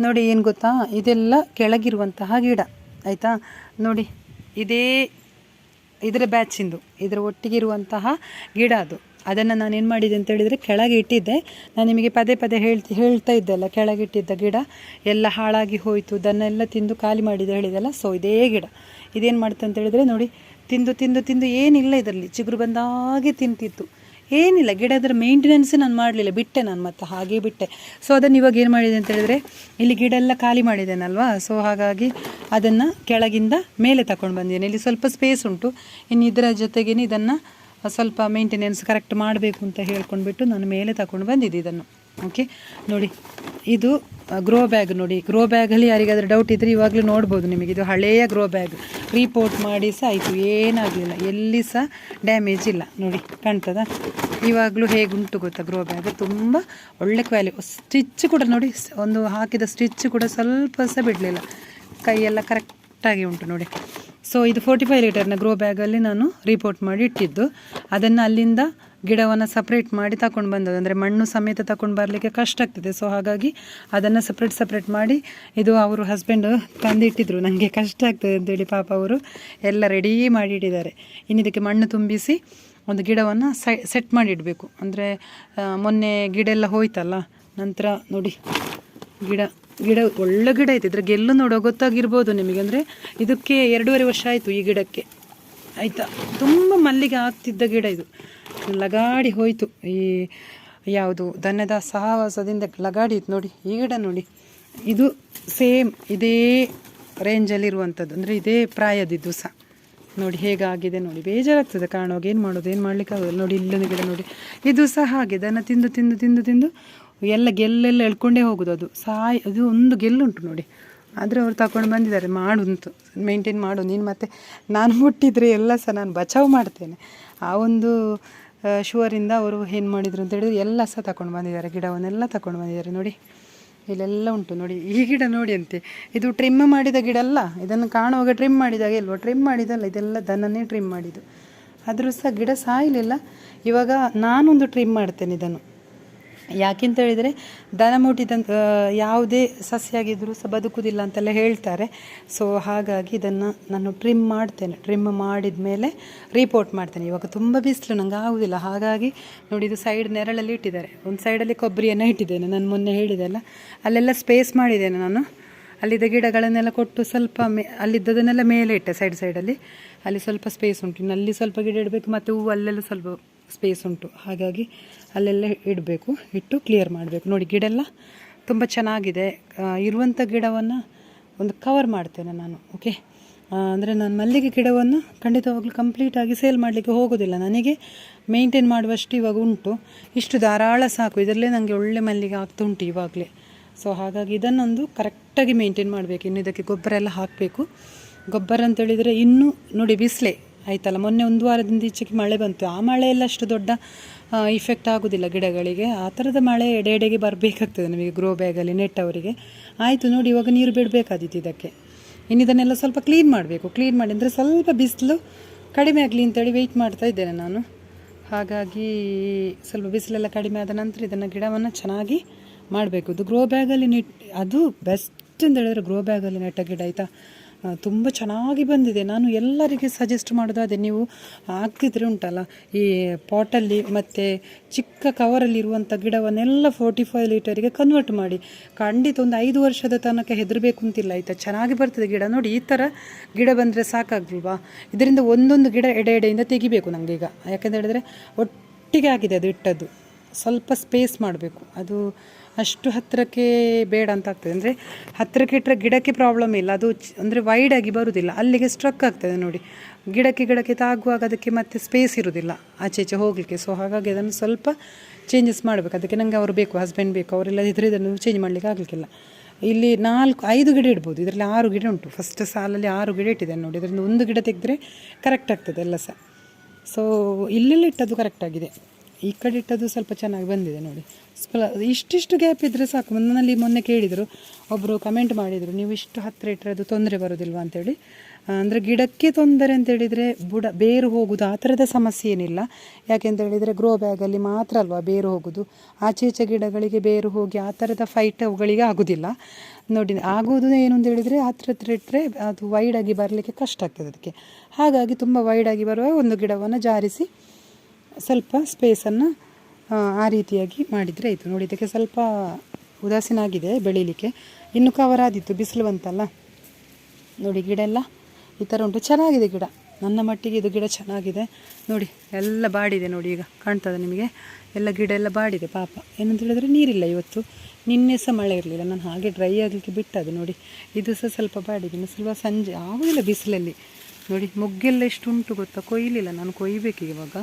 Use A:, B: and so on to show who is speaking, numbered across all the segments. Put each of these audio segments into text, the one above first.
A: ನೋಡಿ, ಏನು ಗೊತ್ತಾ? ಇದೆಲ್ಲ ಕೆಳಗಿರುವಂತಹ ಗಿಡ, ಆಯಿತಾ? ನೋಡಿ, ಇದೇ ಇದರ ಬ್ಯಾಚಿಂದು ಇದರ ಒಟ್ಟಿಗೆ ಇರುವಂತಹ ಗಿಡ ಅದು. ಅದನ್ನು ನಾನು ಏನು ಮಾಡಿದೆ ಅಂತ ಹೇಳಿದರೆ, ಕೆಳಗೆ ಇಟ್ಟಿದ್ದೆ. ನಾನು ನಿಮಗೆ ಪದೇ ಪದೇ ಹೇಳ್ತಿ, ಹೇಳ್ತಾ ಇದ್ದೆಲ್ಲ ಕೆಳಗಿಟ್ಟಿದ್ದ ಗಿಡ. ಎಲ್ಲ ಹಾಳಾಗಿ ಹೋಯಿತು ಅದನ್ನೆಲ್ಲ ತಿಂದು ಖಾಲಿ ಮಾಡಿದೆ ಹೇಳಿದೆಲ್ಲ ಸೊ ಇದೇ ಗಿಡ. ಇದೇನು ಮಾಡುತ್ತೆ ಹೇಳಿದರೆ, ನೋಡಿ, ತಿಂದು ತಿಂದು ತಿಂದು ಏನಿಲ್ಲ ಇದರಲ್ಲಿ. ಚಿಗುರು ಬಂದಾಗೆ ತಿಂತಿತ್ತು. ಏನಿಲ್ಲ ಗಿಡದ ಮೇಂಟೆನೆನ್ಸ್ ನಾನು ಮಾಡಲಿಲ್ಲ, ಬಿಟ್ಟೆ ನಾನು ಮತ್ತೆ, ಹಾಗೆ ಬಿಟ್ಟೆ. ಸೊ ಅದನ್ನು ಇವಾಗ ಏನು ಮಾಡಿದೆ ಅಂತ ಹೇಳಿದ್ರೆ, ಇಲ್ಲಿ ಗಿಡ ಎಲ್ಲ ಖಾಲಿ ಮಾಡಿದ್ದೇನಲ್ವಾ? ಸೊ ಹಾಗಾಗಿ ಅದನ್ನು ಕೆಳಗಿಂದ ಮೇಲೆ ತಗೊಂಡು ಬಂದಿದ್ದೇನೆ. ಇಲ್ಲಿ ಸ್ವಲ್ಪ ಸ್ಪೇಸ್ ಉಂಟು. ಇನ್ನು ಇದರ ಜೊತೆಗೇನೆ ಇದನ್ನು ಸ್ವಲ್ಪ ಮೇಂಟೆನೆನ್ಸ್ ಕರೆಕ್ಟ್ ಮಾಡಬೇಕು ಅಂತ ಹೇಳ್ಕೊಂಡ್ಬಿಟ್ಟು ನಾನು ಮೇಲೆ ತಗೊಂಡು ಬಂದಿದ್ದೆ ಇದನ್ನು. ಓಕೆ ನೋಡಿ, ಇದು ಗ್ರೋ ಬ್ಯಾಗ್ ನೋಡಿ. ಗ್ರೋ ಬ್ಯಾಗಲ್ಲಿ ಯಾರಿಗಾದ್ರೂ ಡೌಟ್ ಇದ್ದರೆ ಇವಾಗಲೂ ನೋಡ್ಬೋದು ನಿಮಗೆ. ಇದು ಹಳೆಯ ಗ್ರೋ ಬ್ಯಾಗ್ ರೀಪೋರ್ಟ್ ಮಾಡಿ ಸಹ ಆಯಿತು. ಏನಾಗಲಿಲ್ಲ. ಎಲ್ಲಿ ಸಹ ಡ್ಯಾಮೇಜ್ ಇಲ್ಲ. ನೋಡಿ, ಕಾಣ್ತದ? ಇವಾಗಲೂ ಹೇಗುಂಟು ಗೊತ್ತಾ ಗ್ರೋ ಬ್ಯಾಗ್ ತುಂಬ ಒಳ್ಳೆ ಕ್ವಾಲಿ ಸ್ಟಿಚ್ ಕೂಡ ನೋಡಿ ಒಂದು ಹಾಕಿದ ಸ್ಟಿಚ್ ಕೂಡ ಸ್ವಲ್ಪ ಸಹ ಬಿಡಲಿಲ್ಲ. ಕೈಯೆಲ್ಲ ಕರೆಕ್ಟಾಗಿ ಉಂಟು ನೋಡಿ. ಸೊ ಇದು ಫೋರ್ಟಿ ಫೈವ್ ಲೀಟರ್ನ ಗ್ರೋ ಬ್ಯಾಗಲ್ಲಿ ನಾನು ರಿಪೋರ್ಟ್ ಮಾಡಿ ಇಟ್ಟಿದ್ದು. ಅದನ್ನು ಅಲ್ಲಿಂದ ಗಿಡವನ್ನು ಸಪ್ರೇಟ್ ಮಾಡಿ ತಗೊಂಡು ಬಂದದ್ದು. ಅಂದರೆ ಮಣ್ಣು ಸಮೇತ ತಗೊಂಡು ಬರಲಿಕ್ಕೆ ಕಷ್ಟ ಆಗ್ತದೆ. ಸೊ ಹಾಗಾಗಿ ಅದನ್ನು ಸಪ್ರೇಟ್ ಸಪ್ರೇಟ್ ಮಾಡಿ ಇದು ಅವರು ಹಸ್ಬೆಂಡು ತಂದಿಟ್ಟಿದ್ರು. ನನಗೆ ಕಷ್ಟ ಆಗ್ತದೆ ಅಂತೇಳಿ ಪಾಪ ಅವರು ಎಲ್ಲ ರೆಡಿ ಮಾಡಿ ಇಟ್ಟಿದ್ದಾರೆ. ಇನ್ನು ಇದಕ್ಕೆ ಮಣ್ಣು ತುಂಬಿಸಿ ಒಂದು ಗಿಡವನ್ನು ಸೈ ಸೆಟ್ ಮಾಡಿಡಬೇಕು ಅಂದರೆ ಮೊನ್ನೆ ಗಿಡ ಎಲ್ಲ ಹೋಯ್ತಲ್ಲ, ನಂತರ ನೋಡಿ, ಗಿಡ ಗಿಡ ಒಳ್ಳೆ ಗಿಡ ಐತೆ. ಇದ್ರ ಗೆಲ್ಲು ನೋಡೋ ಗೊತ್ತಾಗಿರ್ಬೋದು ನಿಮಗೆ. ಅಂದರೆ ಇದಕ್ಕೆ ಎರಡೂವರೆ ವರ್ಷ ಆಯಿತು ಈ ಗಿಡಕ್ಕೆ. ಆಯಿತಾ? ತುಂಬ ಮಲ್ಲಿಗೆ ಆಗ್ತಿದ್ದ ಗಿಡ ಇದು. ಲಗಾಡಿ ಹೋಯಿತು. ಈ ಯಾವುದು? ದನದ ಸಹವಾಸದಿಂದ ಲಗಾಡಿ ಇತ್ತು ನೋಡಿ. ಈ ಗಿಡ ನೋಡಿ. ಇದು ಸೇಮ್ ಇದೇ ರೇಂಜಲ್ಲಿರುವಂಥದ್ದು ಅಂದರೆ ಇದೇ ಪ್ರಾಯದಿದ್ದು ಸಹ. ನೋಡಿ ಹೇಗಾಗಿದೆ ನೋಡಿ. ಬೇಜಾರಾಗ್ತದೆ ಕಾಣುವಾಗ ಏನು ಮಾಡೋದು? ಏನು ಮಾಡ್ಲಿಕ್ಕಾಗೋದಿಲ್ಲ ನೋಡಿ ಇಲ್ಲೊಂದು ಗಿಡ ನೋಡಿ. ಇದು ಸಹ ಹಾಗೆ. ದನ ತಿಂದು ತಿಂದು ತಿಂದು ತಿಂದು ಎಲ್ಲ ಗೆಲ್ಲೆಲ್ಲ ಎಳ್ಕೊಂಡೇ ಹೋಗೋದು ಅದು. ಸಾಯ್ ಅದು ಒಂದು ಗೆಲ್ಲುಂಟು ನೋಡಿ. ಆದರೆ ಅವ್ರು ತಗೊಂಡು ಬಂದಿದ್ದಾರೆ ಮಾಡುಂತು ಮೇಂಟೈನ್ ಮಾಡು, ನೀನು ಮತ್ತೆ ನಾನು ಮುಟ್ಟಿದರೆ ಎಲ್ಲ ಸಹ ನಾನು ಬಚಾವ್ ಮಾಡ್ತೇನೆ. ಆ ಒಂದು ಶುವರಿಂದ ಅವರು ಏನು ಮಾಡಿದರು ಅಂತ ಹೇಳಿದ್ರೆ ಎಲ್ಲ ಸಹ ತಗೊಂಡು ಬಂದಿದ್ದಾರೆ, ಗಿಡವನ್ನೆಲ್ಲ ತಗೊಂಡು ಬಂದಿದ್ದಾರೆ ನೋಡಿ. ಇಲ್ಲೆಲ್ಲ ಉಂಟು ನೋಡಿ, ಈ ಗಿಡ ನೋಡಿ ಅಂತೆ. ಇದು ಟ್ರಿಮ್ ಮಾಡಿದ ಗಿಡ ಅಲ್ಲ, ಇದನ್ನು ಕಾಣುವಾಗ ಟ್ರಿಮ್ ಮಾಡಿದಾಗ ಇಲ್ವೋ ಟ್ರಿಮ್ ಮಾಡಿದಲ್ಲ, ಇದೆಲ್ಲ ದನನೇ ಟ್ರಿಮ್ ಮಾಡಿದ್ದು. ಆದರೂ ಸಹ ಗಿಡ ಸಾಯಲಿಲ್ಲ. ಇವಾಗ ನಾನೊಂದು ಟ್ರಿಮ್ ಮಾಡ್ತೇನೆ ಇದನ್ನು. ಯಾಕೆಂತ ಹೇಳಿದರೆ ದನ ಮುಟ್ಟಿದಂಥ ಯಾವುದೇ ಸಸ್ಯ ಆಗಿದ್ದರೂ ಸಹ ಬದುಕುವುದಿಲ್ಲ ಅಂತೆಲ್ಲ ಹೇಳ್ತಾರೆ. ಸೊ ಹಾಗಾಗಿ ಇದನ್ನು ನಾನು ಟ್ರಿಮ್ ಮಾಡ್ತೇನೆ. ಟ್ರಿಮ್ ಮಾಡಿದ ಮೇಲೆ ರಿಪೋರ್ಟ್ ಮಾಡ್ತೇನೆ. ಇವಾಗ ತುಂಬ ಬಿಸಿಲು, ನಂಗೆ ಆಗುವುದಿಲ್ಲ ಹಾಗಾಗಿ ನೋಡಿ, ಇದು ಸೈಡ್ ನೆರಳಲ್ಲಿ ಇಟ್ಟಿದ್ದಾರೆ. ಒಂದು ಸೈಡಲ್ಲಿ ಕೊಬ್ಬರಿಯನ್ನು ಇಟ್ಟಿದ್ದೇನೆ. ನಾನು ಮೊನ್ನೆ ಹೇಳಿದೆಲ್ಲ ಅಲ್ಲೆಲ್ಲ ಸ್ಪೇಸ್ ಮಾಡಿದ್ದೇನೆ ನಾನು. ಅಲ್ಲಿದ್ದ ಗಿಡಗಳನ್ನೆಲ್ಲ ಕೊಟ್ಟು ಸ್ವಲ್ಪ ಮೇ, ಅಲ್ಲಿದ್ದದನ್ನೆಲ್ಲ ಮೇಲೆ ಇಟ್ಟೆ ಸೈಡ್ ಸೈಡಲ್ಲಿ ಅಲ್ಲಿ. ಸ್ವಲ್ಪ ಸ್ಪೇಸ್ ಉಂಟು. ಇನ್ನು ಅಲ್ಲಿ ಸ್ವಲ್ಪ ಗಿಡ ಇಡಬೇಕು. ಮತ್ತು ಹೂವು, ಅಲ್ಲೆಲ್ಲ ಸ್ವಲ್ಪ ಸ್ಪೇಸ್ ಉಂಟು. ಹಾಗಾಗಿ ಅಲ್ಲೆಲ್ಲ ಇಡಬೇಕು. ಇಟ್ಟು ಕ್ಲಿಯರ್ ಮಾಡಬೇಕು. ನೋಡಿ ಗಿಡ ಎಲ್ಲ ತುಂಬ ಚೆನ್ನಾಗಿದೆ. ಇರುವಂಥ ಗಿಡವನ್ನು ಒಂದು ಕವರ್ ಮಾಡ್ತೇನೆ ನಾನು ಓಕೆ ಅಂದರೆ ನಾನು ಮಲ್ಲಿಗೆ ಗಿಡವನ್ನು ಖಂಡಿತವಾಗ್ಲೂ ಕಂಪ್ಲೀಟಾಗಿ ಸೇಲ್ ಮಾಡಲಿಕ್ಕೆ ಹೋಗೋದಿಲ್ಲ. ನನಗೆ ಮೇಂಟೈನ್ ಮಾಡುವಷ್ಟು ಇವಾಗ ಉಂಟು. ಇಷ್ಟು ಧಾರಾಳ ಸಾಕು. ಇದರಲ್ಲೇ ನನಗೆ ಒಳ್ಳೆ ಮಲ್ಲಿಗೆ ಆಗ್ತಾ ಉಂಟು ಇವಾಗಲೇ. ಸೊ ಹಾಗಾಗಿ ಇದನ್ನೊಂದು ಕರೆಕ್ಟಾಗಿ ಮೇಂಟೈನ್ ಮಾಡಬೇಕು. ಇನ್ನು ಇದಕ್ಕೆ ಗೊಬ್ಬರ ಎಲ್ಲ ಹಾಕಬೇಕು. ಗೊಬ್ಬರ ಅಂತೇಳಿದರೆ ಇನ್ನೂ, ನೋಡಿ, ಬಿಸಿಲೆ. ಆಯ್ತಲ್ಲ, ಮೊನ್ನೆ ಒಂದು ವಾರದಿಂದ ಈಚೆಗೆ ಮಳೆ ಬಂತು. ಆ ಮಳೆ ಎಲ್ಲ ಅಷ್ಟು ದೊಡ್ಡ ಇಫೆಕ್ಟ್ ಆಗೋದಿಲ್ಲ ಗಿಡಗಳಿಗೆ. ಆ ಥರದ ಮಳೆ ಎಡೆಡೆಗೆ ಬರಬೇಕಾಗ್ತದೆ ನಮಗೆ ಗ್ರೋ ಬ್ಯಾಗಲ್ಲಿ ನೆಟ್ಟವರಿಗೆ ಆಯಿತು, ನೋಡಿ, ಇವಾಗ ನೀರು ಬಿಡಬೇಕಾದಿತ್ತು ಇದಕ್ಕೆ. ಇನ್ನಿದನ್ನೆಲ್ಲ ಸ್ವಲ್ಪ ಕ್ಲೀನ್ ಮಾಡಬೇಕು. ಕ್ಲೀನ್ ಮಾಡಿ ಅಂದರೆ ಸ್ವಲ್ಪ ಬಿಸಿಲು ಕಡಿಮೆ ಆಗಲಿ ಅಂತೇಳಿ ವೆಯ್ಟ್ ಮಾಡ್ತಾ ಇದ್ದೇನೆ ನಾನು. ಹಾಗಾಗಿ ಸ್ವಲ್ಪ ಬಿಸಿಲೆಲ್ಲ ಕಡಿಮೆ ಆದ ನಂತರ ಇದನ್ನು ಗಿಡವನ್ನು ಚೆನ್ನಾಗಿ ಮಾಡಬೇಕು. ಇದು ಗ್ರೋ ಬ್ಯಾಗಲ್ಲಿ ನೆಟ್, ಅದು ಬೆಸ್ಟ್ ಅಂತ ಹೇಳಿದ್ರೆ ಗ್ರೋ ಬ್ಯಾಗಲ್ಲಿ ನೆಟ್ಟ ಗಿಡ, ಆಯಿತಾ? ತುಂಬ ಚೆನ್ನಾಗಿ ಬಂದಿದೆ. ನಾನು ಎಲ್ಲರಿಗೆ ಸಜೆಸ್ಟ್ ಮಾಡೋದು ಅದೇ, ನೀವು ಹಾಕಿದ್ರೆ ಉಂಟಲ್ಲ, ಈ ಪಾಟಲ್ಲಿ ಮತ್ತು ಚಿಕ್ಕ ಕವರಲ್ಲಿರುವಂಥ ಗಿಡವನ್ನೆಲ್ಲ ಫೋರ್ಟಿ ಫೈವ್ ಲೀಟರಿಗೆ ಕನ್ವರ್ಟ್ ಮಾಡಿ. ಖಂಡಿತ ಒಂದು ಐದು ವರ್ಷದ ತನಕ ಹೆದರಬೇಕು ಅಂತಿಲ್ಲ, ಆಯಿತಾ? ಚೆನ್ನಾಗಿ ಬರ್ತದೆ ಗಿಡ. ನೋಡಿ, ಈ ಥರ ಗಿಡ ಬಂದರೆ ಸಾಕಾಗಲ್ವಾ ಇದರಿಂದ ಒಂದೊಂದು ಗಿಡ ಎಡೆ ಎಡೆಯಿಂದ ತೆಗಿಬೇಕು ನನಗೀಗ ಯಾಕಂತ ಹೇಳಿದ್ರೆ, ಒಟ್ಟಿಗೆ ಆಗಿದೆ ಅದು, ಇಟ್ಟದ್ದು. ಸ್ವಲ್ಪ ಸ್ಪೇಸ್ ಮಾಡಬೇಕು. ಅದು ಅಷ್ಟು ಹತ್ತಿರಕ್ಕೆ ಬೇಡ ಅಂತ ಆಗ್ತದೆ. ಅಂದರೆ ಹತ್ತಿರಕ್ಕೆ ಇಟ್ಟರೆ ಗಿಡಕ್ಕೆ ಪ್ರಾಬ್ಲಮ್ ಇಲ್ಲ. ಅದು ಅಂದರೆ ವೈಡಾಗಿ ಬರುವುದಿಲ್ಲ ಅಲ್ಲಿಗೆ ಸ್ಟ್ರಕ್ ಆಗ್ತದೆ ನೋಡಿ. ಗಿಡಕ್ಕೆ ಗಿಡಕ್ಕೆ ತಾಗುವಾಗ ಅದಕ್ಕೆ ಮತ್ತೆ ಸ್ಪೇಸ್ ಇರುವುದಿಲ್ಲ ಆಚೆ ಈಚೆ ಹೋಗಲಿಕ್ಕೆ. ಸೊ ಹಾಗಾಗಿ ಅದನ್ನು ಸ್ವಲ್ಪ ಚೇಂಜಸ್ ಮಾಡಬೇಕು. ಅದಕ್ಕೆ ನನಗೆ ಅವರು ಬೇಕು ಹಸ್ಬೆಂಡ್ ಬೇಕು. ಅವರೆಲ್ಲ ಇದ್ರೆ ಇದನ್ನು ಚೇಂಜ್ ಮಾಡಲಿಕ್ಕೆ ಆಗಲಿಕ್ಕಿಲ್ಲ. ಇಲ್ಲಿ ನಾಲ್ಕು, ಐದು ಗಿಡ ಇಡ್ಬೋದು. ಇದರಲ್ಲಿ ಆರು ಗಿಡ ಉಂಟು. ಫಸ್ಟ್ ಸಾಲಲ್ಲಿ ಆರು ಗಿಡ ಇಟ್ಟಿದ್ದೇನೆ ನೋಡಿ. ಇದರಿಂದ ಒಂದು ಗಿಡ ತೆಗೆದ್ರೆ ಕರೆಕ್ಟ್ ಆಗ್ತದೆ ಎಲ್ಲ ಸಹ. ಸೊ ಇಲ್ಲೆಲ್ಲ ಇಟ್ಟದ್ದು ಕರೆಕ್ಟ್ ಆಗಿದೆ. ಈ ಕಡೆ ಇಟ್ಟದ್ದು ಸ್ವಲ್ಪ ಚೆನ್ನಾಗಿ ಬಂದಿದೆ ನೋಡಿ. ಸ್ಪಲ ಇಷ್ಟಿಷ್ಟು ಗ್ಯಾಪ್ ಇದ್ದರೆ ಸಾಕು. ನನ್ನಲ್ಲಿ ಮೊನ್ನೆ ಕೇಳಿದರು ಒಬ್ಬರು ಕಮೆಂಟ್ ಮಾಡಿದರು, ನೀವು ಇಷ್ಟು ಹತ್ತಿರ ಇಟ್ಟರೆ ಅದು ತೊಂದರೆ ಬರೋದಿಲ್ವ? ಅಂತೇಳಿ. ಅಂದರೆ ಗಿಡಕ್ಕೆ ತೊಂದರೆ ಅಂತ ಹೇಳಿದರೆ ಬುಡ, ಬೇರು ಹೋಗೋದು ಆ ಥರದ ಸಮಸ್ಯೆ ಏನಿಲ್ಲ. ಯಾಕೆಂತ ಹೇಳಿದರೆ ಗ್ರೋ ಬ್ಯಾಗಲ್ಲಿ ಮಾತ್ರ ಅಲ್ವಾ ಬೇರು ಹೋಗೋದು? ಆಚೆ ಈಚೆ ಗಿಡಗಳಿಗೆ ಬೇರು ಹೋಗಿ ಆ ಥರದ ಫೈಟ್ ಅವುಗಳಿಗೆ ಆಗೋದಿಲ್ಲ. ನೋಡಿ, ಆಗೋದು ಏನು ಅಂತ ಹೇಳಿದರೆ ಹತ್ರ ಹತ್ರ ಇಟ್ಟರೆ ಅದು ವೈಡಾಗಿ ಬರಲಿಕ್ಕೆ ಕಷ್ಟ ಆಗ್ತದೆ ಅದಕ್ಕೆ. ಹಾಗಾಗಿ ತುಂಬ ವೈಡಾಗಿ ಬರುವ ಒಂದು ಗಿಡವನ್ನು ಜಾರಿಸಿ ಸ್ವಲ್ಪ ಸ್ಪೇಸನ್ನು ಆ ರೀತಿಯಾಗಿ ಮಾಡಿದರೆ ಆಯಿತು. ನೋಡಿ, ಇದಕ್ಕೆ ಸ್ವಲ್ಪ ಉದಾಸೀನ ಆಗಿದೆ ಬೆಳೀಲಿಕ್ಕೆ. ಇನ್ನು ಕವರ್ ಆದಿತ್ತು ಬಿಸಿಲು ಬಂತಲ್ಲ ನೋಡಿ, ಗಿಡ ಎಲ್ಲ ಈ ಥರ ಉಂಟು. ಚೆನ್ನಾಗಿದೆ ಗಿಡ. ನನ್ನ ಮಟ್ಟಿಗೆ ಇದು ಗಿಡ ಚೆನ್ನಾಗಿದೆ. ನೋಡಿ, ಎಲ್ಲ ಬಾಡಿದೆ ನೋಡಿ ಈಗ. ಕಾಣ್ತದೆ ನಿಮಗೆ? ಎಲ್ಲ ಗಿಡ ಎಲ್ಲ ಬಾಡಿದೆ, ಪಾಪ. ಏನಂತ ಹೇಳಿದ್ರೆ ನೀರಿಲ್ಲ ಇವತ್ತು. ನಿನ್ನೆ ಸಹ ಮಳೆ ಇರಲಿಲ್ಲ. ನಾನು ಹಾಗೆ ಡ್ರೈ ಆಗಲಿಕ್ಕೆ ಬಿಟ್ಟದು ನೋಡಿ. ಇದು ಸಹ ಸ್ವಲ್ಪ ಬಾಡಿದೆ. ಸ್ವಲ್ಪ ಸಂಜೆ ಆಗೋದಿಲ್ಲ ಬಿಸಿಲಲ್ಲಿ. ನೋಡಿ, ಮೊಗ್ಗೆಲ್ಲ ಎಷ್ಟು ಉಂಟು ಗೊತ್ತಾ? ಕೊಯ್ಲಿಲ್ಲ ನಾನು, ಕೊಯ್ಬೇಕು ಇವಾಗ.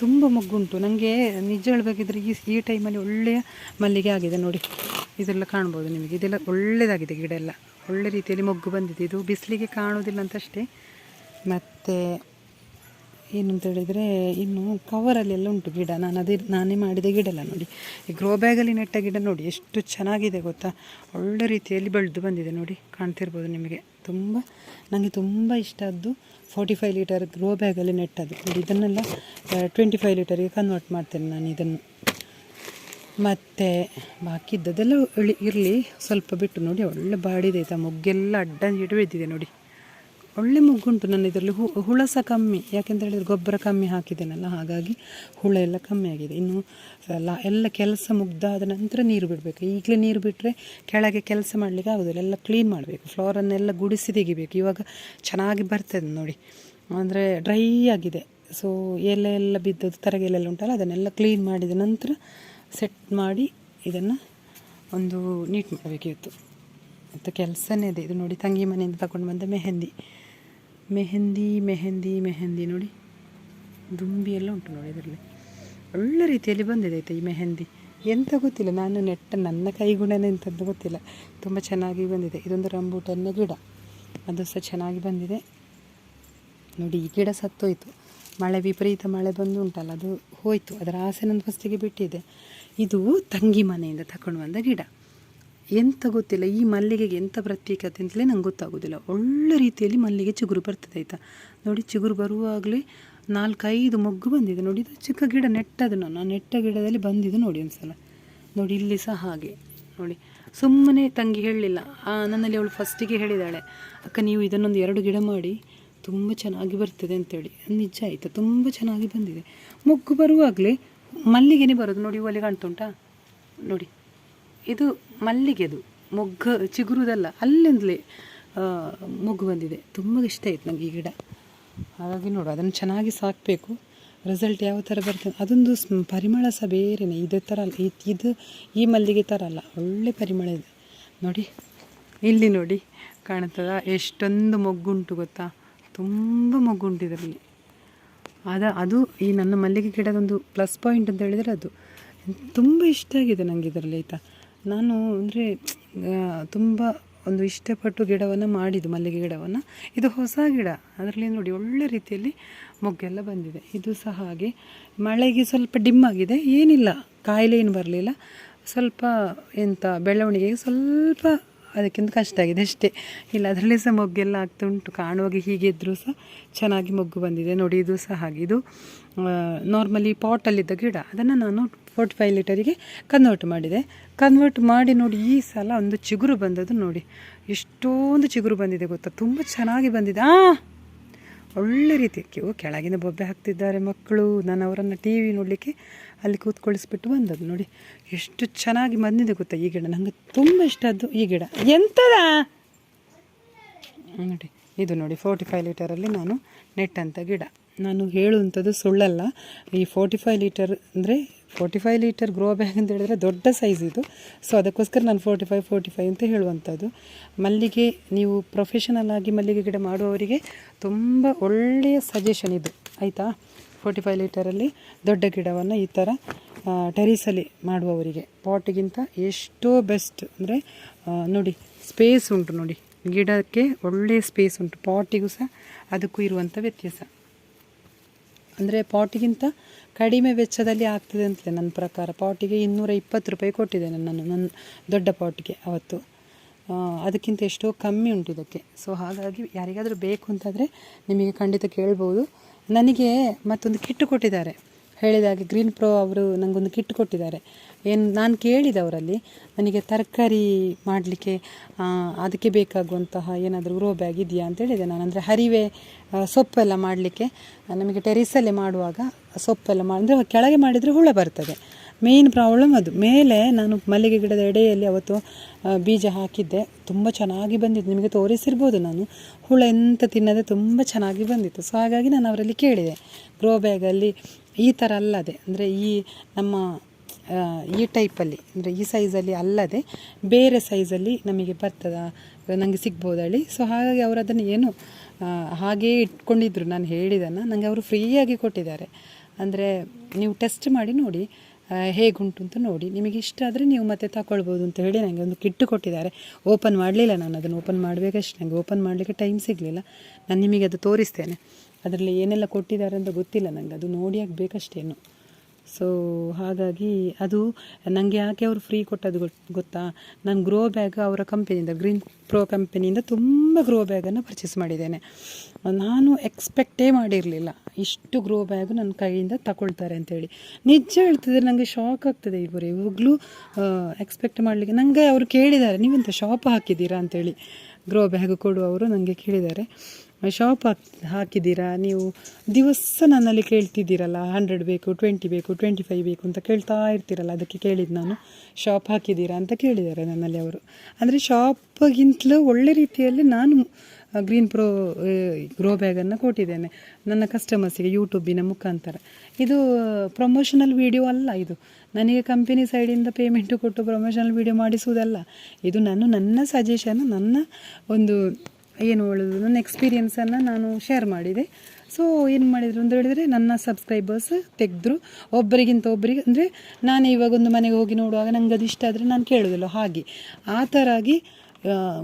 A: ತುಂಬ ಮೊಗ್ಗುಂಟು. ನನಗೆ ನಿಜ ಹೇಳಬೇಕಿದ್ರೆ ಈ ಈ ಟೈಮಲ್ಲಿ ಒಳ್ಳೆಯ ಮಲ್ಲಿಗೆ ಆಗಿದೆ ನೋಡಿ. ಇದೆಲ್ಲ ಕಾಣ್ಬೋದು ನಿಮಗೆ. ಇದೆಲ್ಲ ಒಳ್ಳೆಯದಾಗಿದೆ ಗಿಡ ಎಲ್ಲ. ಒಳ್ಳೆ ರೀತಿಯಲ್ಲಿ ಮೊಗ್ಗು ಬಂದಿದೆ. ಇದು ಬಿಸಿಲಿಗೆ ಕಾಣೋದಿಲ್ಲ ಅಂತಷ್ಟೇ. ಮತ್ತು ಏನು ಅಂತ ಹೇಳಿದರೆ, ಇನ್ನು ಕವರಲ್ಲೆಲ್ಲ ಉಂಟು ಗಿಡ. ನಾನು ಅದೇ, ನಾನೇ ಮಾಡಿದ ಗಿಡ ಎಲ್ಲ ನೋಡಿ. ಈ ಗ್ರೋ ಬ್ಯಾಗಲ್ಲಿ ನೆಟ್ಟ ಗಿಡ ನೋಡಿ, ಎಷ್ಟು ಚೆನ್ನಾಗಿದೆ ಗೊತ್ತಾ? ಒಳ್ಳೆ ರೀತಿಯಲ್ಲಿ ಬೆಳೆದು ಬಂದಿದೆ ನೋಡಿ. ಕಾಣ್ತಿರ್ಬೋದು ನಿಮಗೆ. ತುಂಬ ನನಗೆ ತುಂಬ ಇಷ್ಟ ಆದ್ದು ಫೋರ್ಟಿ ಫೈವ್ ಲೀಟರ್ ಗ್ರೋ ಬ್ಯಾಗಲ್ಲಿ ನೆಟ್ಟದ್ದು. ನೋಡಿ, ಇದನ್ನೆಲ್ಲ ಟ್ವೆಂಟಿ ಫೈವ್ ಲೀಟರಿಗೆ ಕನ್ವರ್ಟ್ ಮಾಡ್ತೇನೆ ನಾನು ಇದನ್ನು. ಮತ್ತು, ಬಾಕಿದ್ದದೆಲ್ಲ ಇರಲಿ, ಸ್ವಲ್ಪ ಬಿಟ್ಟು ನೋಡಿ. ಒಳ್ಳೆ ಬಾಡಿದೆ ಆಯಿತಾ ಮೊಗ್ಗೆಲ್ಲ ಅಡ್ಡ ಬೆಳೆದಿದೆ ನೋಡಿ. ಒಳ್ಳೆ ಮುಗ್ಗುಂಟು ನನ್ನ ಇದರಲ್ಲಿ. ಹು ಹುಳ ಸಹ ಕಮ್ಮಿ, ಯಾಕೆಂತ ಹೇಳಿದ್ರೆ ಗೊಬ್ಬರ ಕಮ್ಮಿ ಹಾಕಿದ್ದೇನಲ್ಲ ಹಾಗಾಗಿ ಹುಳ ಎಲ್ಲ ಕಮ್ಮಿ ಆಗಿದೆ. ಇನ್ನು ಎಲ್ಲ ಎಲ್ಲ ಕೆಲಸ ಮುಗ್ದಾದ ನಂತರ ನೀರು ಬಿಡಬೇಕು. ಈಗಲೇ ನೀರು ಬಿಟ್ಟರೆ ಕೆಳಗೆ ಕೆಲಸ ಮಾಡಲಿಕ್ಕೆ ಆಗೋದಿಲ್ಲ. ಎಲ್ಲ ಕ್ಲೀನ್ ಮಾಡಬೇಕು. ಫ್ಲೋರನ್ನೆಲ್ಲ ಗುಡಿಸಿ ತೆಗಿಬೇಕು. ಇವಾಗ ಚೆನ್ನಾಗಿ ಬರ್ತದೆ ನೋಡಿ. ಅಂದರೆ ಡ್ರೈ ಆಗಿದೆ. ಸೊ ಎಲೆ ಎಲ್ಲ ಬಿದ್ದದ್ದು ತರಗೆಲೆಲ್ಲ ಉಂಟಲ್ಲ, ಅದನ್ನೆಲ್ಲ ಕ್ಲೀನ್ ಮಾಡಿದ ನಂತರ ಸೆಟ್ ಮಾಡಿ ಇದನ್ನು ಒಂದು ನೀಟ್ ಮಾಡಬೇಕಿತ್ತು ಮತ್ತು ಕೆಲಸನೇ ಇದೆ. ಇದು ನೋಡಿ, ತಂಗಿ ಮನೆಯಿಂದ ತಗೊಂಡು ಬಂದ ಮೆಹಂದಿ. ಮೆಹಂದಿ ಮೆಹಂದಿ ಮೆಹಂದಿ ನೋಡಿ. ದುಂಬಿ ಎಲ್ಲ ಉಂಟು ನೋಡಿ ಇದರಲ್ಲಿ. ಒಳ್ಳೆ ರೀತಿಯಲ್ಲಿ ಬಂದಿದೆ ಆಯಿತಾ ಈ ಮೆಹಂದಿ. ಎಂತ ಗೊತ್ತಿಲ್ಲ, ನಾನು ನೆಟ್ಟ ನನ್ನ ಕೈಗುಣನೇ ಎಂಥದ್ದು ಗೊತ್ತಿಲ್ಲ. ತುಂಬ ಚೆನ್ನಾಗಿ ಬಂದಿದೆ. ಇದೊಂದು ರಂಬೂಟನ್ನ ಗಿಡ. ಅದು ಸಹ ಚೆನ್ನಾಗಿ ಬಂದಿದೆ. ನೋಡಿ, ಈ ಗಿಡ ಸತ್ತೋಯ್ತು. ಮಳೆ ವಿಪರೀತ ಮಳೆ ಬಂದು ಉಂಟಲ್ಲ, ಅದು ಹೋಯಿತು. ಅದರ ಆಸೆ ನನ್ನ ಫಸ್ಟಿಗೆ ಬಿಟ್ಟಿದೆ. ಇದು ತಂಗಿ ಮನೆಯಿಂದ ತಗೊಂಡು ಬಂದ ಗಿಡ. ಎಂತ ಗೊತ್ತಿಲ್ಲ. ಈ ಮಲ್ಲಿಗೆಗೆ ಎಂಥ ಪ್ರತ್ಯೇಕತೆ ಅಂತಲೇ ನಂಗೆ ಗೊತ್ತಾಗೋದಿಲ್ಲ. ಒಳ್ಳೆ ರೀತಿಯಲ್ಲಿ ಮಲ್ಲಿಗೆ ಚಿಗುರು ಬರ್ತದೆ ಆಯಿತಾ? ನೋಡಿ, ಚಿಗುರು ಬರುವಾಗಲೇ ನಾಲ್ಕೈದು ಮೊಗ್ಗು ಬಂದಿದೆ. ನೋಡಿ, ಇದು ಚಿಕ್ಕ ಗಿಡ ನೆಟ್ಟದು ನಾನು. ನೆಟ್ಟ ಗಿಡದಲ್ಲಿ ಬಂದಿದ್ದು ನೋಡಿ ಒಂದು ಸಲ ನೋಡಿ, ಇಲ್ಲಿ ಸಹ ಹಾಗೆ. ನೋಡಿ, ಸುಮ್ಮನೆ ತಂಗಿ ಹೇಳಲಿಲ್ಲ. ನನ್ನಲ್ಲಿ ಅವಳು ಫಸ್ಟಿಗೆ ಹೇಳಿದಾಳೆ, ಅಕ್ಕ, ನೀವು ಇದನ್ನೊಂದು ಎರಡು ಗಿಡ ಮಾಡಿ, ತುಂಬ ಚೆನ್ನಾಗಿ ಬರ್ತದೆ ಅಂತೇಳಿ. ನಿಜ ಆಯಿತಾ? ತುಂಬ ಚೆನ್ನಾಗಿ ಬಂದಿದೆ. ಮೊಗ್ಗು ಬರುವಾಗಲೇ ಮಲ್ಲಿಗೆನೇ ಬರೋದು. ನೋಡಿ, ಒಲೆ ಕಾಣ್ತುಂಟಾ ನೋಡಿ. ಇದು ಮಲ್ಲಿಗೆದು, ಮೊಗ್ಗು, ಚಿಗುರುದಲ್ಲ ಅಲ್ಲಿಂದಲೇ ಮೊಗ್ಗು ಬಂದಿದೆ. ತುಂಬ ಇಷ್ಟ ಆಯ್ತು ನನಗೆ ಈ ಗಿಡ. ಹಾಗಾಗಿ ನೋಡು, ಅದನ್ನು ಚೆನ್ನಾಗಿ ಸಾಕಬೇಕು. ರಿಸಲ್ಟ್ ಯಾವ ಥರ ಬರ್ತದೆ ಅದೊಂದು ಪರಿಮಳ ಸಹ ಬೇರೆಯೇ ಇದೇ ಥರ ಅಲ್ಲ. ಇದು ಈ ಮಲ್ಲಿಗೆ ಥರ ಅಲ್ಲ. ಒಳ್ಳೆ ಪರಿಮಳ ಇದೆ. ನೋಡಿ, ಇಲ್ಲಿ ನೋಡಿ ಕಾಣ್ತದ. ಎಷ್ಟೊಂದು ಮೊಗ್ಗುಂಟು ಗೊತ್ತಾ? ತುಂಬ ಮೊಗ್ಗುಂಟು ಇದರಲ್ಲಿ. ಅದ, ಅದು ಈ ನನ್ನ ಮಲ್ಲಿಗೆ ಗಿಡದೊಂದು ಪ್ಲಸ್ ಪಾಯಿಂಟ್ ಅಂತ ಹೇಳಿದರೆ ಅದು. ತುಂಬ ಇಷ್ಟ ಆಗಿದೆ ನನಗೆ ಇದರಲ್ಲಿ, ಆಯಿತಾ? ನಾನು ಅಂದರೆ ತುಂಬ ಒಂದು ಇಷ್ಟಪಟ್ಟು ಗಿಡವನ್ನು ಮಾಡಿದ್ದು, ಮಲ್ಲಿಗೆ ಗಿಡವನ್ನು. ಇದು ಹೊಸ ಗಿಡ. ಅದರಲ್ಲಿ ನೋಡಿ, ಒಳ್ಳೆ ರೀತಿಯಲ್ಲಿ ಮೊಗ್ಗೆಲ್ಲ ಬಂದಿದೆ. ಇದು ಸಹ ಹಾಗೆ. ಮಳೆಗೆ ಸ್ವಲ್ಪ ಡಿಮ್ ಆಗಿದೆ. ಏನಿಲ್ಲ. ಕಾಯಿಲೆ ಏನು ಬರಲಿಲ್ಲ. ಸ್ವಲ್ಪ ಎಂಥ ಬೆಳವಣಿಗೆಗೆ ಸ್ವಲ್ಪ ಅದಕ್ಕಿಂತ ಕಷ್ಟ ಆಗಿದೆ ಅಷ್ಟೇ. ಇಲ್ಲ, ಅದರಲ್ಲಿ ಸಹ ಮೊಗ್ಗೆಲ್ಲ ಆಗ್ತಾ ಉಂಟು. ಕಾಣುವಾಗ ಹೀಗೆ ಇದ್ದರೂ ಸಹ ಚೆನ್ನಾಗಿ ಮೊಗ್ಗು ಬಂದಿದೆ. ನೋಡಿ, ಇದು ಸಹ ಹಾಗೆ. ಇದು ನಾರ್ಮಲಿ ಪಾಟಲ್ಲಿದ್ದ ಗಿಡ. ಅದನ್ನು ನಾನು ಫೋರ್ಟಿ ಫೈವ್ ಲೀಟರಿಗೆ ಕನ್ವರ್ಟ್ ಮಾಡಿದೆ. ಕನ್ವರ್ಟ್ ಮಾಡಿ ನೋಡಿ, ಈ ಸಲ ಒಂದು ಚಿಗುರು ಬಂದದ್ದು ನೋಡಿ. ಎಷ್ಟೊಂದು ಚಿಗುರು ಬಂದಿದೆ ಗೊತ್ತಾ? ತುಂಬ ಚೆನ್ನಾಗಿ ಬಂದಿದೆ. ಆ! ಒಳ್ಳೆ ರೀತಿ ಕ್ಯೂ ಕೆಳಗಿನ ಬೊಬ್ಬೆ ಹಾಕ್ತಿದ್ದಾರೆ ಮಕ್ಕಳು. ನಾನು ಅವರನ್ನು ಟಿ ವಿ ನೋಡಲಿಕ್ಕೆ ಅಲ್ಲಿ ಕೂತ್ಕೊಳಿಸ್ಬಿಟ್ಟು ಬಂದದ್ದು ನೋಡಿ. ಎಷ್ಟು ಚೆನ್ನಾಗಿ ಬಂದಿದೆ ಗೊತ್ತಾ ಈ ಗಿಡ. ನನಗೆ ತುಂಬ ಇಷ್ಟ ಅದು ಈ ಗಿಡ. ಎಂಥದ? ನೋಡಿ. ಇದು ನೋಡಿ ಫೋರ್ಟಿ ಫೈವ್ ಲೀಟರಲ್ಲಿ ನಾನು ನೆಟ್ಟಂಥ ಗಿಡ. ನಾನು ಹೇಳುವಂಥದ್ದು ಸುಳ್ಳಲ್ಲ. ಈ ಫೋರ್ಟಿ ಫೈವ್ ಲೀಟರ್ ಅಂದರೆ forty five litre grow bag ಅಂತ ಹೇಳಿದ್ರೆ ದೊಡ್ಡ ಸೈಜ್ ಇದು. ಸೊ ಅದಕ್ಕೋಸ್ಕರ ನಾನು ಫೋರ್ಟಿ ಫೈವ್ ಫೋರ್ಟಿ ಫೈವ್ ಅಂತ ಹೇಳುವಂಥದ್ದು. ಮಲ್ಲಿಗೆ, ನೀವು ಪ್ರೊಫೆಷನಲ್ ಆಗಿ ಮಲ್ಲಿಗೆ ಗಿಡ ಮಾಡುವವರಿಗೆ ತುಂಬ ಒಳ್ಳೆಯ ಸಜೆಷನ್ ಇದು. ಆಯಿತಾ? ಫೋರ್ಟಿ ಫೈವ್ ಲೀಟರಲ್ಲಿ ದೊಡ್ಡ ಗಿಡವನ್ನು ಈ ಥರ ಟೆರಿಸಲ್ಲಿ ಮಾಡುವವರಿಗೆ. ಪಾಟ್ಗಿಂತ ಎಷ್ಟೋ ಬೆಸ್ಟ್ ಅಂದರೆ ನೋಡಿ ಸ್ಪೇಸ್ ಉಂಟು ನೋಡಿ. ಗಿಡಕ್ಕೆ ಒಳ್ಳೆಯ ಸ್ಪೇಸ್ ಉಂಟು. ಪಾಟಿಗೂ ಸಹ ಅದಕ್ಕೂ ಇರುವಂಥ ವ್ಯತ್ಯಾಸ. ಅಂದರೆ ಪಾಟಿಗಿಂತ ಕಡಿಮೆ ವೆಚ್ಚದಲ್ಲಿ ಆಗ್ತದೆ ಅಂತಲೇ ನನ್ನ ಪ್ರಕಾರ. ಪಾಟಿಗೆ ಇನ್ನೂರ ಇಪ್ಪತ್ತು ರೂಪಾಯಿ ಕೊಟ್ಟಿದ್ದೇನೆ ನಾನು ನನ್ನ ದೊಡ್ಡ ಪಾಟಿಗೆ ಅವತ್ತು. ಅದಕ್ಕಿಂತ ಎಷ್ಟೋ ಕಮ್ಮಿ ಉಂಟು ಇದಕ್ಕೆ. ಸೊ ಹಾಗಾಗಿ ಯಾರಿಗಾದರೂ ಬೇಕು ಅಂತಾದರೆ ನಿಮಗೆ ಖಂಡಿತ ಕೇಳ್ಬೋದು. ನನಗೆ ಮತ್ತೊಂದು ಕಿಟ್ಟು ಕೊಟ್ಟಿದ್ದಾರೆ. ಹೇಳಿದ ಹಾಗೆ ಗ್ರೀನ್ ಪ್ರೋ ಅವರು ನನಗೊಂದು ಕಿಟ್ ಕೊಟ್ಟಿದ್ದಾರೆ. ಏನು, ನಾನು ಕೇಳಿದೆ ಅವರಲ್ಲಿ ನನಗೆ ತರಕಾರಿ ಮಾಡಲಿಕ್ಕೆ ಅದಕ್ಕೆ ಬೇಕಾಗುವಂತಹ ಏನಾದರೂ ಗ್ರೋ ಬ್ಯಾಗ್ ಇದೆಯಾ ಅಂತ ಹೇಳಿದೆ ನಾನು. ಅಂದರೆ ಹರಿವೆ ಸೊಪ್ಪೆಲ್ಲ ಮಾಡಲಿಕ್ಕೆ ನಮಗೆ ಟೆರಿಸಲ್ಲೇ ಮಾಡುವಾಗ ಸೊಪ್ಪೆಲ್ಲ ಮಾಡಿದ್ರೆ ಕೆಳಗೆ ಮಾಡಿದರೆ ಹುಳ ಬರ್ತದೆ. ಮೇಯ್ನ್ ಪ್ರಾಬ್ಲಮ್ ಅದು. ಮೇಲೆ ನಾನು ಮಲ್ಲಿಗೆ ಗಿಡದ ಎಡೆಯಲ್ಲಿ ಅವತ್ತು ಬೀಜ ಹಾಕಿದ್ದೆ. ತುಂಬ ಚೆನ್ನಾಗಿ ಬಂದಿತ್ತು. ನಿಮಗೆ ತೋರಿಸಿರ್ಬೋದು ನಾನು. ಹುಳ ಎಂತ ತಿನ್ನದೆ ತುಂಬ ಚೆನ್ನಾಗಿ ಬಂದಿತ್ತು. ಸೊ ಹಾಗಾಗಿ ನಾನು ಅವರಲ್ಲಿ ಕೇಳಿದೆ. ಗ್ರೋ ಬ್ಯಾಗಲ್ಲಿ ಈ ಥರ ಅಲ್ಲದೆ, ಅಂದರೆ ಈ ನಮ್ಮ ಈ ಟೈಪಲ್ಲಿ ಅಂದರೆ ಈ ಸೈಜಲ್ಲಿ ಅಲ್ಲದೆ ಬೇರೆ ಸೈಜಲ್ಲಿ ನಮಗೆ ಬರ್ತದಾ ನನಗೆ ಸಿಗ್ಬೋದಳಿ ಸೊ ಹಾಗಾಗಿ ಅವರು ಅದನ್ನು ಏನು ಹಾಗೇ ಇಟ್ಕೊಂಡಿದ್ರು. ನಾನು ಹೇಳಿದ್ದನ್ನು ನನಗೆ ಅವರು ಫ್ರೀಯಾಗಿ ಕೊಟ್ಟಿದ್ದಾರೆ. ಅಂದರೆ ನೀವು ಟೆಸ್ಟ್ ಮಾಡಿ ನೋಡಿ. ಹೇಗುಂಟು ಅಂತ ನೋಡಿ. ನಿಮಗೆ ಇಷ್ಟ ಆದರೆ ನೀವು ಮತ್ತೆ ತಗೊಳ್ಬೋದು ಅಂತ ಹೇಳಿ ನನಗೆ ಒಂದು ಕಿಟ್ಟು ಕೊಟ್ಟಿದ್ದಾರೆ. ಓಪನ್ ಮಾಡಲಿಲ್ಲ ನಾನು, ಅದನ್ನು ಓಪನ್ ಮಾಡಬೇಕಷ್ಟು. ನನಗೆ ಓಪನ್ ಮಾಡಲಿಕ್ಕೆ ಟೈಮ್ ಸಿಗಲಿಲ್ಲ. ನಾನು ನಿಮಗೆ ಅದು ತೋರಿಸ್ತೇನೆ. ಅದರಲ್ಲಿ ಏನೆಲ್ಲ ಕೊಟ್ಟಿದ್ದಾರೆ ಅಂತ ಗೊತ್ತಿಲ್ಲ ನನಗೆ ಅದು ನೋಡಿ ಆಗಬೇಕಷ್ಟೇನು ಸೊ ಹಾಗಾಗಿ ಅದು ನನಗೆ ಯಾಕೆ ಅವರು ಫ್ರೀ ಕೊಟ್ಟದ್ದು ಗೊತ್- ಗೊತ್ತಾ? ನಾನು ಗ್ರೋ ಬ್ಯಾಗ್ ಅವರ ಕಂಪನಿಯಿಂದ ಗ್ರೀನ್ ಪ್ರೋ ಕಂಪನಿಯಿಂದ ತುಂಬ ಗ್ರೋ ಬ್ಯಾಗನ್ನು ಪರ್ಚೇಸ್ ಮಾಡಿದ್ದೇನೆ. ನಾನು ಎಕ್ಸ್ಪೆಕ್ಟೇ ಮಾಡಿರಲಿಲ್ಲ. ಇಷ್ಟು ಗ್ರೋ ಬ್ಯಾಗ್ ನನ್ನ ಕೈಯಿಂದ ತಗೊಳ್ತಾರೆ ಅಂತೇಳಿ. ನಿಜ ಹೇಳ್ತಿದ್ರೆ ನನಗೆ ಶಾಕ್ ಆಗ್ತದೆ ಇವರು. ಇವಾಗಲೂ ಎಕ್ಸ್ಪೆಕ್ಟ್ ಮಾಡಲಿಕ್ಕೆ. ನನಗೆ ಅವರು ಕೇಳಿದ್ದಾರೆ, ನೀವೆಂತ ಶಾಪ್ ಹಾಕಿದ್ದೀರಾ ಅಂತೇಳಿ. ಗ್ರೋ ಬ್ಯಾಗ್ ಕೊಡುವವರು ನನಗೆ ಕೇಳಿದ್ದಾರೆ. ಶಾಪ್ ಹಾಕ್, ಹಾಕಿದ್ದೀರಾ? ನೀವು ದಿವಸ ನನ್ನಲ್ಲಿ ಕೇಳ್ತಿದ್ದೀರಲ್ಲ ಹಂಡ್ರೆಡ್ ಬೇಕು ಟ್ವೆಂಟಿ ಬೇಕು ಟ್ವೆಂಟಿ ಫೈವ್ ಬೇಕು ಅಂತ ಕೇಳ್ತಾ ಇರ್ತೀರಲ್ಲ, ಅದಕ್ಕೆ ಕೇಳಿದ್ದು ನಾನು. ಶಾಪ್ ಹಾಕಿದ್ದೀರಾ? ಅಂತ ಕೇಳಿದ್ದಾರೆ ನನ್ನಲ್ಲಿ ಅವರು. ಅಂದರೆ ಶಾಪ್ಗಿಂತಲೂ ಒಳ್ಳೆ ರೀತಿಯಲ್ಲಿ ನಾನು ಗ್ರೀನ್ ಪ್ರೋ ಗ್ರೋ ಬ್ಯಾಗನ್ನು ಕೊಟ್ಟಿದ್ದೇನೆ. ನನ್ನ ಕಸ್ಟಮರ್ಸಿಗೆ ಯೂಟ್ಯೂಬಿನ ಮುಖಾಂತರ. ಇದು ಪ್ರಮೋಷನಲ್ ವಿಡಿಯೋ ಅಲ್ಲ ಇದು. ನನಗೆ ಕಂಪೆನಿ ಸೈಡಿಂದ ಪೇಮೆಂಟು ಕೊಟ್ಟು ಪ್ರಮೋಷನಲ್ ವಿಡಿಯೋ ಮಾಡಿಸುವುದಲ್ಲ. ಇದು ನಾನು ನನ್ನ ಸಜೆಷನ್ ನನ್ನ ಒಂದು ಏನು ಹೇಳೋದು, ನನ್ನ ಎಕ್ಸ್ಪೀರಿಯೆನ್ಸನ್ನು ನಾನು ಶೇರ್ ಮಾಡಿದೆ. ಸೊ ಏನು ಮಾಡಿದರು ಅಂತ ಹೇಳಿದರೆ, ನನ್ನ ಸಬ್ಸ್ಕ್ರೈಬರ್ಸ್ ತೆಗೆದ್ರು. ಒಬ್ಬರಿಗಿಂತ ಒಬ್ಬರಿಗೆ, ಅಂದರೆ ನಾನು ಇವಾಗ ಒಂದು ಮನೆಗೆ ಹೋಗಿ ನೋಡುವಾಗ ನನಗೆ ಅದು ಇಷ್ಟ ಆದರೆ ನಾನು ಕೇಳೋದಿಲ್ಲ ಹಾಗೆ. ಆ ಥರ ಆಗಿ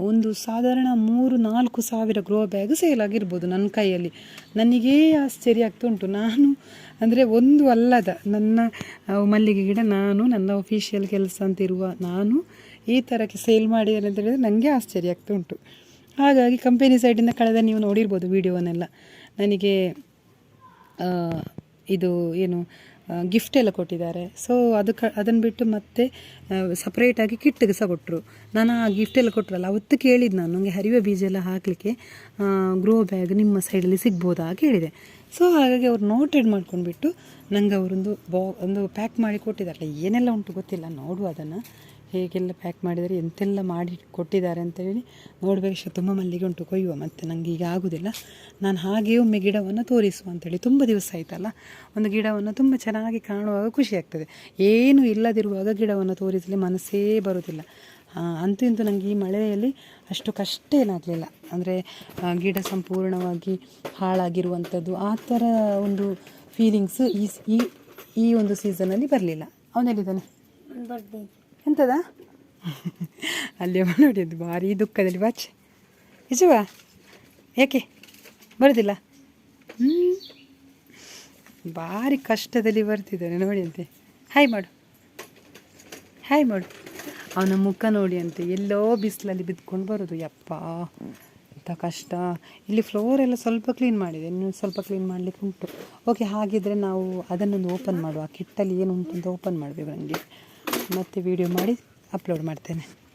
A: ಒಂದು ಸಾಧಾರಣ ಮೂರು, ನಾಲ್ಕು ಸಾವಿರ ಗ್ರೋ ಬ್ಯಾಗ್ ಸೇಲ್ ಆಗಿರ್ಬೋದು ನನ್ನ ಕೈಯಲ್ಲಿ. ನನಗೇ ಆಶ್ಚರ್ಯ ಆಗ್ತಾ ಉಂಟು. ನಾನು ಅಂದರೆ ಒಂದು ಅಲ್ಲದ ನನ್ನ ಮಲ್ಲಿಗೆ ಗಿಡ ನಾನು, ನನ್ನ ಒಫಿಷಿಯಲ್ ಕೆಲಸ ಅಂತಿರುವ ನಾನು ಈ ಥರಕ್ಕೆ ಸೇಲ್ ಮಾಡಿ ಅಂತ ಹೇಳಿದರೆ ನನಗೆ ಆಶ್ಚರ್ಯ ಆಗ್ತಾ ಉಂಟು. ಹಾಗಾಗಿ ಕಂಪೆನಿ ಸೈಡಿಂದ ಕಳೆದ ನೀವು ನೋಡಿರ್ಬೋದು ವಿಡಿಯೋವನ್ನೆಲ್ಲ ನನಗೆ ಇದು ಏನು ಗಿಫ್ಟ್ ಎಲ್ಲ ಕೊಟ್ಟಿದ್ದಾರೆ. ಸೊ ಅದಕ್ಕೆ ಅದನ್ನು ಬಿಟ್ಟು ಮತ್ತೆ ಸಪ್ರೇಟಾಗಿ ಕಿಟ್ಟಿಗೆ ಸಹ ಕೊಟ್ಟರು ನಾನು ಆ ಗಿಫ್ಟ್ ಎಲ್ಲ ಕೊಟ್ಟರಲ್ಲ ಅವತ್ತು ಕೇಳಿದ್ದು ನಾನು ನನಗೆ ಹರಿವೆ ಬೀಜ ಎಲ್ಲ ಹಾಕಲಿಕ್ಕೆ ಗ್ರೋ ಬ್ಯಾಗ್ ನಿಮ್ಮ ಸೈಡಲ್ಲಿ ಸಿಗ್ಬೋದಾ ಕೇಳಿದೆ ಸೊ ಹಾಗಾಗಿ ಅವ್ರು ನೋಟೆಡ್ ಮಾಡ್ಕೊಂಡ್ಬಿಟ್ಟು ನನಗೆ ಅವರೊಂದು ಬಾ ಒಂದು ಪ್ಯಾಕ್ ಮಾಡಿ ಕೊಟ್ಟಿದ್ದಾರಲ್ಲ ಏನೆಲ್ಲ ಉಂಟು ಗೊತ್ತಿಲ್ಲ, ನೋಡುವ ಅದನ್ನು. ಹೇಗೆಲ್ಲ ಪ್ಯಾಕ್ ಮಾಡಿದರೆ, ಎಂತೆಲ್ಲ ಮಾಡಿ ಕೊಟ್ಟಿದ್ದಾರೆ ಅಂತೇಳಿ ನೋಡಬೇಕು. ತುಂಬ ಮಲ್ಲಿಗೆ ಉಂಟು ಕೊಯ್ಯುವ ಮತ್ತು ನನಗೆ ಈಗ ಆಗೋದಿಲ್ಲ. ನಾನು ಹಾಗೆ ಒಮ್ಮೆ ಗಿಡವನ್ನು ತೋರಿಸುವ ಅಂತೇಳಿ ತುಂಬ ದಿವಸ ಆಯಿತಲ್ಲ, ಒಂದು ಗಿಡವನ್ನು ತುಂಬ ಚೆನ್ನಾಗಿ ಕಾಣುವಾಗ ಖುಷಿ ಆಗ್ತದೆ. ಏನು ಇಲ್ಲದಿರುವಾಗ ಗಿಡವನ್ನು ತೋರಿಸಲಿ ಮನಸ್ಸೇ ಬರುವುದಿಲ್ಲ ಅಂತೂ ಇಂತೂ ನನಗೆ ಈ ಮಳೆಯಲ್ಲಿ ಅಷ್ಟು ಕಷ್ಟ ಏನಾಗಲಿಲ್ಲ. ಅಂದರೆ ಗಿಡ ಸಂಪೂರ್ಣವಾಗಿ ಹಾಳಾಗಿರುವಂಥದ್ದು ಆ ಥರ ಒಂದು ಫೀಲಿಂಗ್ಸು ಈ ಈ ಒಂದು ಸೀಸನಲ್ಲಿ ಬರಲಿಲ್ಲ. ಅವನೆಲ್ಲಿದ್ದಾನೆ? ಎಂತದ? ಅಲ್ಲಿ ನೋಡಿ ಅದು ಭಾರಿ ದುಃಖದಲ್ಲಿ ಬಾಚೆ. ನಿಜವಾ? ಯಾಕೆ ಬರೋದಿಲ್ಲ? ಹ್ಞೂ ಭಾರಿ ಕಷ್ಟದಲ್ಲಿ ಬರ್ತಿದ್ದಾನೆ ನೋಡಿ ಅಂತೆ ಹಾಯ್ ಮಾಡು. ಹಾಯ್ ಮಾಡು. ಅವನ ಮುಖ ನೋಡಿ ಅಂತೆ ಎಲ್ಲೋ ಬಿಸಿಲಲ್ಲಿ ಬಿದ್ಕೊಂಡು ಬರೋದು. ಯಪ್ಪ ಎಂಥ ಕಷ್ಟ. ಇಲ್ಲಿ ಫ್ಲೋರ್ ಎಲ್ಲ ಸ್ವಲ್ಪ ಕ್ಲೀನ್ ಮಾಡಿದೆ, ಇನ್ನು ಸ್ವಲ್ಪ ಕ್ಲೀನ್ ಮಾಡಲಿಕ್ಕೆ ಉಂಟು. ಓಕೆ ಹಾಗಿದ್ರೆ ನಾವು ಅದನ್ನೊಂದು ಓಪನ್ ಮಾಡುವ. ಕಿಟ್ಟಲ್ಲಿ ಏನು ಉಂಟು ಅಂತ ಓಪನ್ ಮಾಡಬೇಕು ನನಗೆ ಮತ್ತೆ ವಿಡಿಯೋ ಮಾಡಿ ಅಪ್ಲೋಡ್ ಮಾಡ್ತೇನೆ.